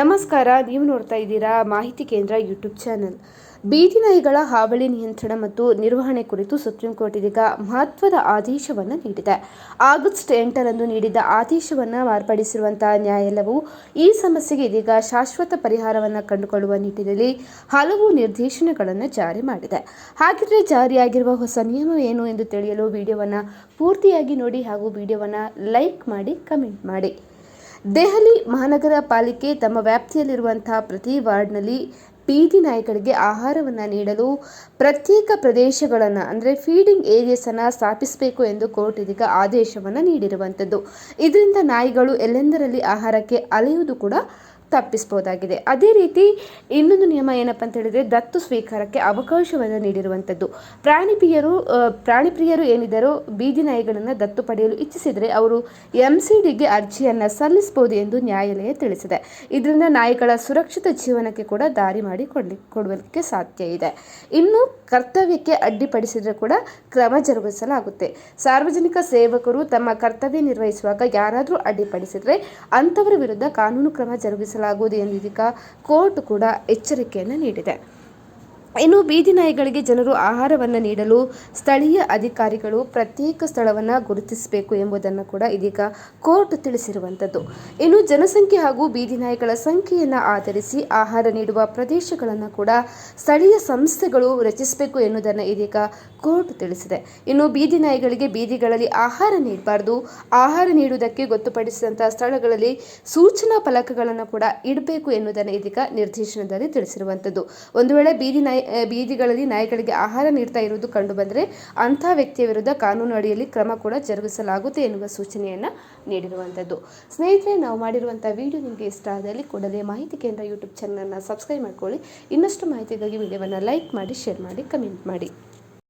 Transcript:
ನಮಸ್ಕಾರ, ನೀವು ನೋಡ್ತಾ ಇದ್ದೀರಾ ಮಾಹಿತಿ ಕೇಂದ್ರ ಯೂಟ್ಯೂಬ್ ಚಾನೆಲ್. ಬೀದಿ ನಾಯಿಗಳ ಹಾವಳಿ ನಿಯಂತ್ರಣ ಮತ್ತು ನಿರ್ವಹಣೆ ಕುರಿತು ಸುಪ್ರೀಂ ಕೋರ್ಟ್ ಇದೀಗ ಮಹತ್ವದ ಆದೇಶವನ್ನು ನೀಡಿದೆ. ಆಗಸ್ಟ್ ಎಂಟರಂದು ನೀಡಿದ ಆದೇಶವನ್ನು ಮಾರ್ಪಡಿಸಿರುವಂತಹ ನ್ಯಾಯಾಲಯವು ಈ ಸಮಸ್ಯೆಗೆ ಇದೀಗ ಶಾಶ್ವತ ಪರಿಹಾರವನ್ನು ಕಂಡುಕೊಳ್ಳುವ ನಿಟ್ಟಿನಲ್ಲಿ ಹಲವು ನಿರ್ದೇಶನಗಳನ್ನು ಜಾರಿ ಮಾಡಿದೆ. ಹಾಗಿದ್ರೆ ಜಾರಿಯಾಗಿರುವ ಹೊಸ ನಿಯಮ ಏನು ಎಂದು ತಿಳಿಯಲು ವಿಡಿಯೋವನ್ನು ಪೂರ್ತಿಯಾಗಿ ನೋಡಿ ಹಾಗೂ ವಿಡಿಯೋವನ್ನು ಲೈಕ್ ಮಾಡಿ, ಕಮೆಂಟ್ ಮಾಡಿ. ದೆಹಲಿ ಮಹಾನಗರ ಪಾಲಿಕೆ ತಮ್ಮ ವ್ಯಾಪ್ತಿಯಲ್ಲಿರುವಂತಹ ಪ್ರತಿ ವಾರ್ಡ್ನಲ್ಲಿ ಬೀದಿ ನಾಯಿಗಳಿಗೆ ಆಹಾರವನ್ನು ನೀಡಲು ಪ್ರತ್ಯೇಕ ಪ್ರದೇಶಗಳನ್ನು, ಅಂದರೆ ಫೀಡಿಂಗ್ ಏರಿಯಾಸನ್ನು ಸ್ಥಾಪಿಸಬೇಕು ಎಂದು ಕೋರ್ಟ್ ಇದೀಗ ಆದೇಶವನ್ನು ನೀಡಿರುವಂಥದ್ದು. ಇದರಿಂದ ನಾಯಿಗಳು ಎಲ್ಲೆಂದರಲ್ಲಿ ಆಹಾರಕ್ಕೆ ಅಲೆಯುವುದು ಕೂಡ ತಪ್ಪಿಸಬಹುದಾಗಿದೆ. ಅದೇ ರೀತಿ ಇನ್ನೊಂದು ನಿಯಮ ಏನಪ್ಪ ಅಂತ ಹೇಳಿದ್ರೆ ದತ್ತು ಸ್ವೀಕಾರಕ್ಕೆ ಅವಕಾಶವನ್ನು ನೀಡಿರುವಂಥದ್ದು. ಪ್ರಾಣಿ ಪ್ರಿಯರು ಪ್ರಾಣಿ ಪ್ರಿಯರು ಏನಿದ್ದರೂ ಬೀದಿ ನಾಯಿಗಳನ್ನು ದತ್ತು ಪಡೆಯಲು ಇಚ್ಛಿಸಿದರೆ ಅವರು ಎಂ ಸಿ ಡಿಗೆ ಅರ್ಜಿಯನ್ನು ಸಲ್ಲಿಸಬಹುದು ಎಂದು ನ್ಯಾಯಾಲಯ ತಿಳಿಸಿದೆ. ಇದರಿಂದ ನಾಯಿಗಳ ಸುರಕ್ಷಿತ ಜೀವನಕ್ಕೆ ಕೂಡ ದಾರಿ ಮಾಡಿ ಕೊಡ್ಲಿ ಸಾಧ್ಯ ಇದೆ. ಇನ್ನು ಕರ್ತವ್ಯಕ್ಕೆ ಅಡ್ಡಿಪಡಿಸಿದರೆ ಕೂಡ ಕ್ರಮ ಜರುಗಿಸಲಾಗುತ್ತೆ. ಸಾರ್ವಜನಿಕ ಸೇವಕರು ತಮ್ಮ ಕರ್ತವ್ಯ ನಿರ್ವಹಿಸುವಾಗ ಯಾರಾದರೂ ಅಡ್ಡಿಪಡಿಸಿದರೆ ಅಂಥವರ ವಿರುದ್ಧ ಕಾನೂನು ಕ್ರಮ ಜರುಗಿಸಲಾಗುವುದು ಎಂದು ಎಂದಿದ್ದ ಕೋರ್ಟ್ ಕೂಡ ಎಚ್ಚರಿಕೆಯನ್ನು ನೀಡಿದೆ. ಇನ್ನು ಬೀದಿ ನಾಯಿಗಳಿಗೆ ಜನರು ಆಹಾರವನ್ನು ನೀಡಲು ಸ್ಥಳೀಯ ಅಧಿಕಾರಿಗಳು ಪ್ರತ್ಯೇಕ ಸ್ಥಳವನ್ನು ಗುರುತಿಸಬೇಕು ಎಂಬುದನ್ನು ಕೂಡ ಇದೀಗ ಕೋರ್ಟ್ ತಿಳಿಸಿರುವಂಥದ್ದು ಇನ್ನು ಜನಸಂಖ್ಯೆ ಹಾಗೂ ಬೀದಿ ನಾಯಿಗಳ ಸಂಖ್ಯೆಯನ್ನು ಆಧರಿಸಿ ಆಹಾರ ನೀಡುವ ಪ್ರದೇಶಗಳನ್ನು ಕೂಡ ಸ್ಥಳೀಯ ಸಂಸ್ಥೆಗಳು ರಚಿಸಬೇಕು ಎನ್ನುವುದನ್ನು ಇದೀಗ ಕೋರ್ಟ್ ತಿಳಿಸಿದೆ. ಇನ್ನು ಬೀದಿ ನಾಯಿಗಳಿಗೆ ಬೀದಿಗಳಲ್ಲಿ ಆಹಾರ ನೀಡಬಾರ್ದು. ಆಹಾರ ನೀಡುವುದಕ್ಕೆ ಗೊತ್ತುಪಡಿಸಿದಂಥ ಸ್ಥಳಗಳಲ್ಲಿ ಸೂಚನಾ ಫಲಕಗಳನ್ನು ಕೂಡ ಇಡಬೇಕು ಎನ್ನುವುದನ್ನು ಇದೀಗ ನಿರ್ದೇಶನದಲ್ಲಿ ತಿಳಿಸಿರುವಂಥದ್ದು ಒಂದು ವೇಳೆ ಬೀದಿ ನಾಯಿ ಬೀದಿಗಳಲ್ಲಿ ನಾಯಿಗಳಿಗೆ ಆಹಾರ ನೀಡ್ತಾ ಇರುವುದು ಕಂಡು ಬಂದರೆ ಅಂಥ ವ್ಯಕ್ತಿಯ ವಿರುದ್ಧ ಕಾನೂನು ಅಡಿಯಲ್ಲಿ ಕ್ರಮ ಕೂಡ ಜರುಗಿಸಲಾಗುತ್ತೆ ಎನ್ನುವ ಸೂಚನೆಯನ್ನು ನೀಡಿರುವಂಥದ್ದು. ಸ್ನೇಹಿತರೆ, ನಾವು ಮಾಡಿರುವಂಥ ವಿಡಿಯೋ ನಿಮಗೆ ಇಷ್ಟ ಆದಲ್ಲಿ ಕೂಡಲೇ ಮಾಹಿತಿ ಕೇಂದ್ರ ಯೂಟ್ಯೂಬ್ ಚಾನಲನ್ನು ಸಬ್ಸ್ಕ್ರೈಬ್ ಮಾಡ್ಕೊಳ್ಳಿ. ಇನ್ನಷ್ಟು ಮಾಹಿತಿಗಾಗಿ ವಿಡಿಯೋವನ್ನು ಲೈಕ್ ಮಾಡಿ, ಶೇರ್ ಮಾಡಿ, ಕಮೆಂಟ್ ಮಾಡಿ.